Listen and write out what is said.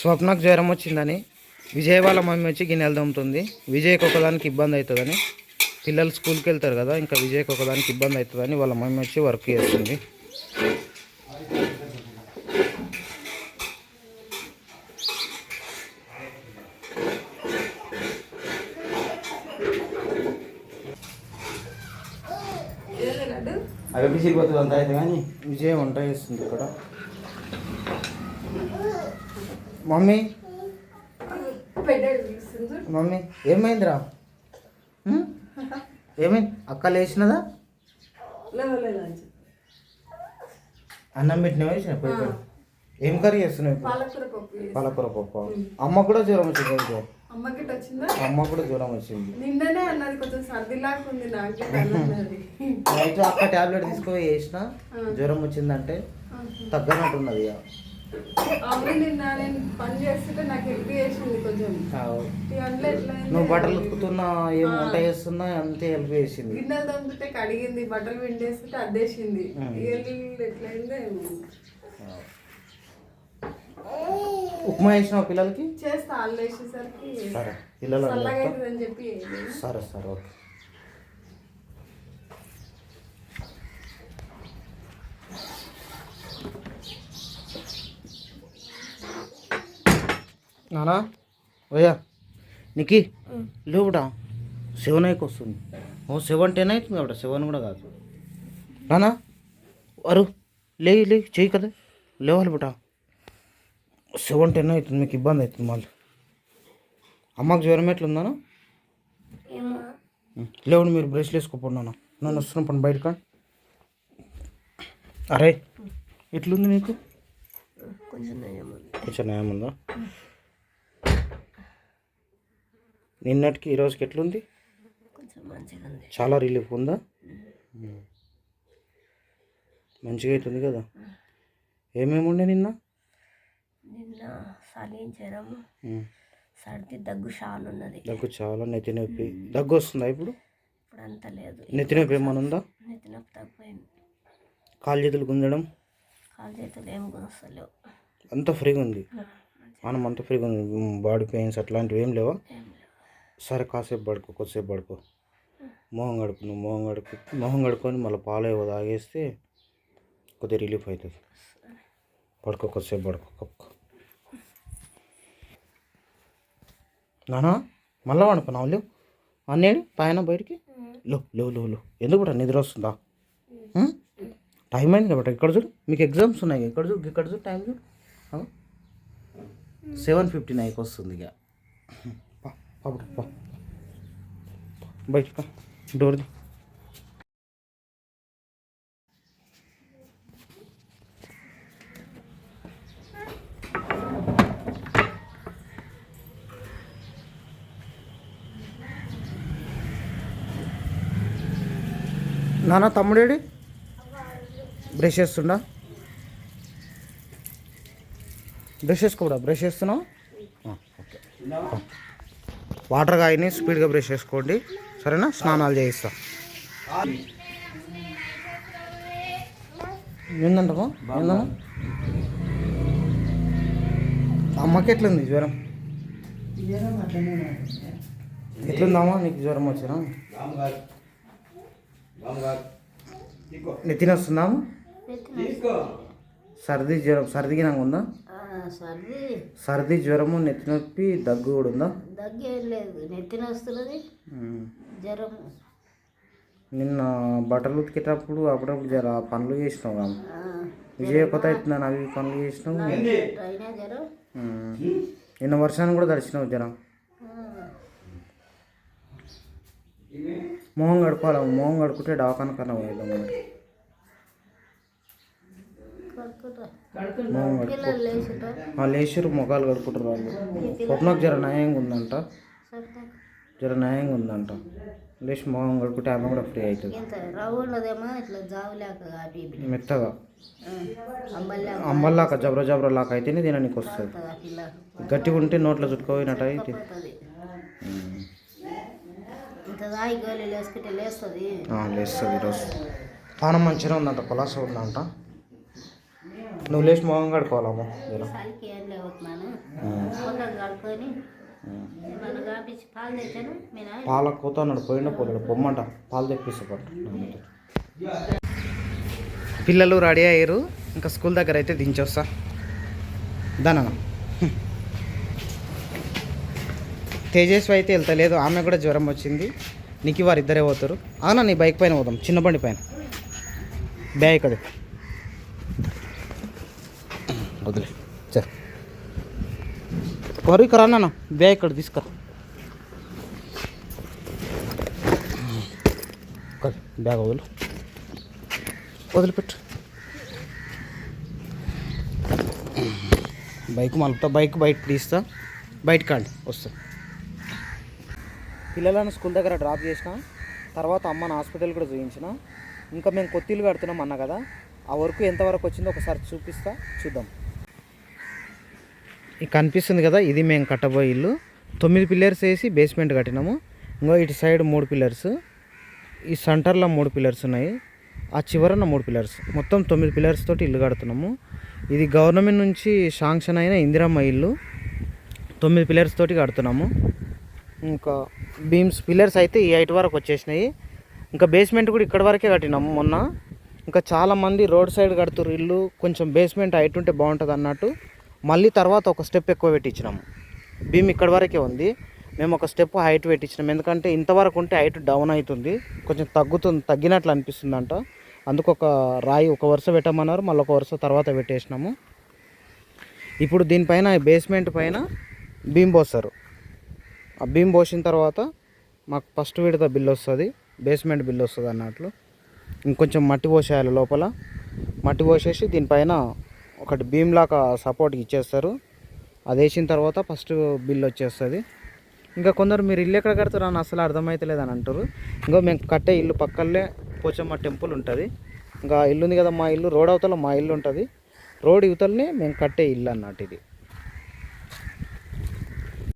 స్వప్నకు జ్వరం వచ్చిందని విజయ్ వాళ్ళ మమ్మీ వచ్చి గిన్నెలు దమ్ముతుంది విజయ్కి ఒకదానికి ఇబ్బంది అవుతుందని పిల్లలు స్కూల్కి వెళ్తారు కదా ఇంకా విజయ్కి ఒకదానికి ఇబ్బంది అవుతుందని వాళ్ళ మమ్మీ వచ్చి వర్క్ చేస్తుంది. అవి పిసిరిపోతుంది అంత అయితే కానీ? విజయ్ వంట చేస్తుంది ఇక్కడ. మమ్మీ. మమ్మీ ఏమైందిరా? ఏమైంది? అక్క లేచినదా? అన్నం పెట్టిన వేసిన. ఏం కర్రీ చేస్తున్నావు? పాలకూర పప్పు అమ్మ కూడా జ్వరం వచ్చింది అమ్మ కూడా జ్వరం వచ్చింది. నిన్ననే అన్నది కొంచెం సర్దిలాగా ఉంది నాకు నైట్ అక్క టాబ్లెట్ తీసుకొని వేసిన? జ్వరం వచ్చిందంటే తగ్గనట్టున్నది ఇక. నిన్న నేను పని చేస్తుంటే నాకు హెల్ప్ చేసింది కొంచెం. అందులో ఎట్లా? నువ్వు బట్టలు ఉతుకుతున్నా ఏం వంట చేస్తున్నా అంతే హెల్ప్ చేసింది. గిన్నెలు తమ్ముతుంటే కడిగింది బట్టలు విండేస్తుంటే అద్దేసింది ఎట్లయిందో. ఉప్మా వేసినావు పిల్లలకి? చేస్తా అల్లు వేసేసరికి సరే పిల్లలు. సరే సరే ఓకే. నానా? భయ్యా నీకి లేవుడా? సెవెన్ అయికి వస్తుంది ఓ సెవెన్ టెన్ అవుతుంది కాబట్టి సెవెన్ కూడా కాదు. నానా? అరు లే లే చెయ్యి కదా. లేవాలి బిడ్డ. సెవెన్ టెన్ అవుతుంది మీకు ఇబ్బంది అవుతుంది మళ్ళీ. అమ్మకు జ్వరం ఎట్లుందానా లేవండి మీరు బ్రష్లు వేసుకోపోన్నాను నన్ను వస్తున్నాం పని బయట కాండి అరే ఎట్లుంది నీకు? కొంచెం నయం ఉందా. నిన్నటికి ఈరోజుకి ఎట్లుంది? చాలా రిలీఫ్ ఉందా? మంచిగా అవుతుంది కదా? ఏమేమి ఉండే నిన్న? నిన్న చలి జ్వరం. సర్ది దగ్గు షాల్ ఉన్నది. దగ్గు చాలా నెత్తి నొప్పి. దగ్గు వస్తుందా ఇప్పుడు? ఇప్పుడు అంత లేదు. నెత్తి నొప్పి ఏమైనా ఉందా? నెత్తి నొప్పి తగ్గిపోయింది. కాలు చేతులు గుంజడం? కాలు చేతులు ఏం గుణస్తలేవు అంతా ఫ్రీగా ఉంది. మనం అంతా ఫ్రీగా ఉంది. బాడీ పెయిన్స్ అట్లాంటివి ఏం లేవు? సరే కాసేపు పడుకో కొద్దిసేపు పడుకో. మొహం గడుపు నువ్వు మొహం గడుపు మొహం గడుకొని మళ్ళీ పాలు ఏవో తాగేస్తే కొద్దిగా రిలీఫ్ అవుతుంది. పడుకో కొద్దిసేపు పడుకో కప్పుకో. నానా మళ్ళా పడుకున్నావు లేవు. అన్నేడు పైన బయటికి? లో లేవు లేవు లేవు ఎందుకు కూడా నిద్ర వస్తుందా? టైం అయింది కాబట్టి ఇక్కడ చూడు. మీకు ఎగ్జామ్స్ ఉన్నాయి. ఇక్కడ చూడు ఇక్కడ చూడు టైం చూడు. సెవెన్ ఫిఫ్టీ నైన్కి వస్తుంది ఇక. పా పాపడు పా. బయట పా డోర్ది నాన్న తమ్ముడేడి? బ్రష్ చేస్తుండా? బ్రష్ చేసుకోడా బ్రష్ చేస్తున్నావు? ఆ, ఓకే. వాటర్ కాయని స్పీడ్గా బ్రష్ చేసుకోండి. సరేనా? స్నానాలు చేయిస్తా. ఏందంటావా ఏందమ్మా? అమ్మకి ఎట్లుంది? జ్వరం? ఎట్లుందమ్మా? నీకు జ్వరం వచ్చినా నెత్తిన వస్తుందా? తీసుకో సర్ది జ్వరం సర్దికి నాకు ఉందా? సర్ది. సర్ది జ్వరము నెత్తి నొప్పి దగ్గు కూడా ఉందా? దగ్గు ఏం లేదు. ఉమ్. జ్వరం నిన్న బట్టలు ఉతికేటప్పుడు అప్పుడప్పుడు జర పనులు చేసినావు కదా విజయ కొత్త అవుతున్నాను అవి పనులు చేసినావు? జ్వరం. నిన్న వర్షాన్ని కూడా తడిచినావు జర? ఆ, మొహం కడుకోవాలి మొహం కడుకుంటే డాకాన కన్నా పోయేద్దాం మరి కడుక్కుంటా మొహం కడుకో పిల్లలు లేచుట ఆ లేచిరు మొఖాలు కడుకుంటారు వాళ్ళు. స్వప్నకు జర న్యాయంగా ఉందంట. జర న్యాయంగా ఉందంట. లేచి మొహం కడుకుంటే ఆమె కూడా ఫ్రీ అవుతుంది. మెత్తగా. అంబల్లేక అంబల్లాక జబ్ర జబ్ర లాక అయితేనే తినడానికి వస్తుంది. గట్టిగా ఉంటే నోట్లో చుట్టుకోపోయినట్టు అయితే లేస్తుంది. ఈరోజు. పానం మంచిగా ఉందంట కులాస ఉందంట నువ్వు లేచి మొహం కడుకోవాలమ్మా పాలు కూత అన్నాడు పోయిన పోలేడు పొమ్మంట. పాలు తెప్పిస్తా పట్టు నాన్నతో. పిల్లలు రెడీ అయ్యారు. ఇంకా స్కూల్ దగ్గర అయితే దించొస్తా. దానన్న తేజస్వి అయితే వెళ్తలేదు. ఆమె కూడా జ్వరం వచ్చింది. నీకు వారు ఇద్దరే పోతారు అవునా నీ బైక్ పైన పోదాం. చిన్న బండి పైన. బ్యాగ్ ఇక్కడ. వదిలే. సరే వరు ఇక్కడ అన్న బ్యాగ్ ఇక్కడ తీసుకురా. బ్యాగ్ వదులు. వదిలిపెట్టు. బైక్ మలుపుతా. బైక్ బయట తీస్తా బయట కాండి వస్తా. పిల్లలను స్కూల్ దగ్గర డ్రాప్ చేసిన తర్వాత అమ్మని హాస్పిటల్ కూడా చూపించిన ఇంకా మేము కొత్తిల్లు కడుతున్నాం అన్న కదా ఆ వరకు ఎంతవరకు వచ్చిందో ఒకసారి చూపిస్తా చూద్దాం. కనిపిస్తుంది కదా ఇది మేము కట్టబోయే ఇల్లు. తొమ్మిది పిల్లర్స్ వేసి బేస్మెంట్ కట్టినాము. ఇంకో ఇటు సైడ్ మూడు పిల్లర్స్. ఈ సెంటర్లో మూడు పిల్లర్స్ ఉన్నాయి. ఆ చివరన మూడు పిల్లర్స్. మొత్తం తొమ్మిది పిల్లర్స్ తోటి ఇల్లు కడుతున్నాము. ఇది గవర్నమెంట్ నుంచి శాంక్షన్ అయిన ఇందిరమ్మ ఇల్లు. తొమ్మిది పిల్లర్స్ తోటి కడుతున్నాము. ఇంకా బీమ్స్ పిల్లర్స్ అయితే ఈ హైట్ వరకు వచ్చేసినాయి. ఇంకా బేస్మెంట్ కూడా ఇక్కడ వరకే కట్టినాము మొన్న. ఇంకా చాలామంది రోడ్ సైడ్ కడుతురు ఇల్లు. కొంచెం బేస్మెంట్ హైట్ ఉంటే బాగుంటుంది అన్నట్టు మళ్ళీ తర్వాత ఒక స్టెప్ ఎక్కువ పెట్టించినాము బీమ్ ఇక్కడ వరకే ఉంది. మేము ఒక స్టెప్ హైట్ పెట్టించినాం. ఎందుకంటే ఇంతవరకు ఉంటే హైట్ డౌన్ అవుతుంది. కొంచెం తగ్గుతుంది తగ్గినట్లు అనిపిస్తుంది అంట అందుకు ఒక రాయి ఒక వరుస పెట్టమన్నారు. మళ్ళీ ఒక వరుస తర్వాత పెట్టేసినాము. ఇప్పుడు దీనిపైన బేస్మెంట్ పైన బీమ్ పోస్తారు. ఆ బీమ్ పోసిన తర్వాత మాకు ఫస్ట్ విడత బిల్ వస్తుంది. బేస్మెంట్ బిల్ వస్తుంది అన్నట్లు. ఇంకొంచెం మట్టి పోసేయాలి లోపల. మట్టి పోసేసి దీనిపైన ఒకటి బీమ్ లాగా సపోర్ట్ ఇచ్చేస్తారు. అది వేసిన తర్వాత ఫస్ట్ బిల్ వచ్చేస్తుంది. ఇంకా కొందరు మీరు ఇల్లు ఎక్కడ కడతారు అని అసలు అర్థమవుతలేదు అని అంటారు. ఇంకా మేము కట్టే ఇల్లు పక్కనే పోచమ్మ టెంపుల్ ఉంటుంది. ఇంకా ఇల్లు ఉంది కదా మా ఇల్లు రోడ్ అవతల మా ఇల్లు ఉంటుంది. రోడ్ ఇవతలనే మేము కట్టే ఇల్లు అన్నట్టు ఇది.